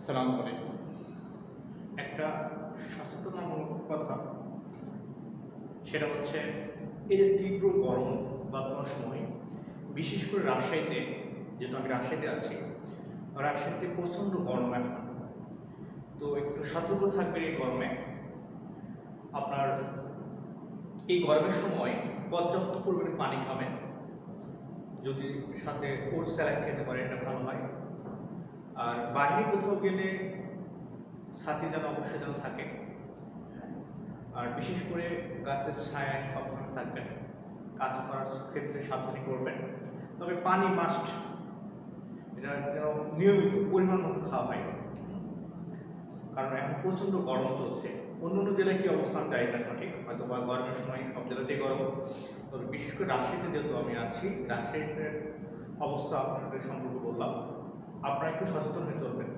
আসসালামু আলাইকুম। একটা সচেতনামূলক কথা। সেটা হচ্ছে, এই যে তীব্র গরম বা কোনো সময়, বিশেষ করে রাজশাহীতে, যেহেতু আমি রাজশাহীতে আছি, রাজশাহীতে প্রচণ্ড গরম এখন। তো একটু সতর্ক থাকবেন এই গরমে। আপনার এই গরমের সময় পর্যাপ্ত পরিমাণে পানি খাবেন। যদি সাথে ওর স্যালাড খেতে পারেন এটা আর বাইরে কোথাও গেলে সাথে যেন অবশ্যই যেন থাকে। আর বিশেষ করে গাছের ছায়ায় সবসময় থাকবেন কাজ করার ক্ষেত্রে সাবধানী করবেন। তবে পানি মাস্ট এটা যেন নিয়মিত পরিমাণ মতো খাওয়া হয়। কারণ এখন প্রচণ্ড গরম চলছে। অন্য অন্য জেলায় কি অবস্থান জানি না সঠিক। হয়তো বা গরমের সময় সব জেলাতেই গরম। তবে বিশেষ করে রাজশাহীতে যেহেতু আমি আছি রাজশাহীর অবস্থা আপনাদের সম্পর্কে বললাম। আপনারা একটু সচেতন হয়ে চলবেন